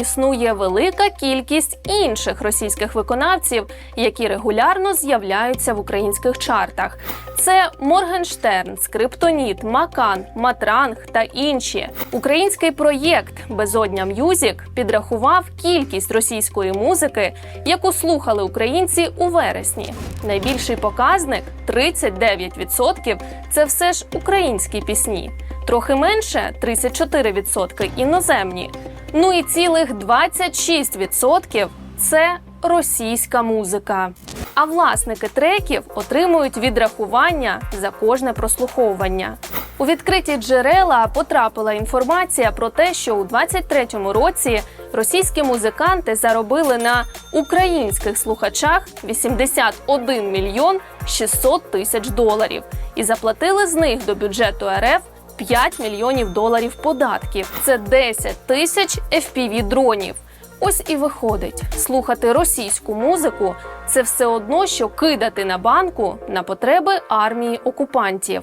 Існує велика кількість інших російських виконавців, які регулярно з'являються в українських чартах. Це Моргенштерн, Скриптоніт, Макан, Матранг та інші. Український проєкт Безодня М'юзік підрахував кількість російської музики, яку слухали українці у вересні. Найбільший показник 39% – це все ж українські пісні. Трохи менше 34% іноземні. Ну і цілих 26% – це російська музика. А власники треків отримують відрахування за кожне прослуховування. У відкриті джерела потрапила інформація про те, що у 23-му році російські музиканти заробили на українських слухачах 81 мільйон 600 тисяч доларів і заплатили з них до бюджету РФ 5 мільйонів доларів податків. Це 10 тисяч fpv дронів. Ось і виходить, слухати російську музику це все одно, що кидати на банку на потреби армії окупантів.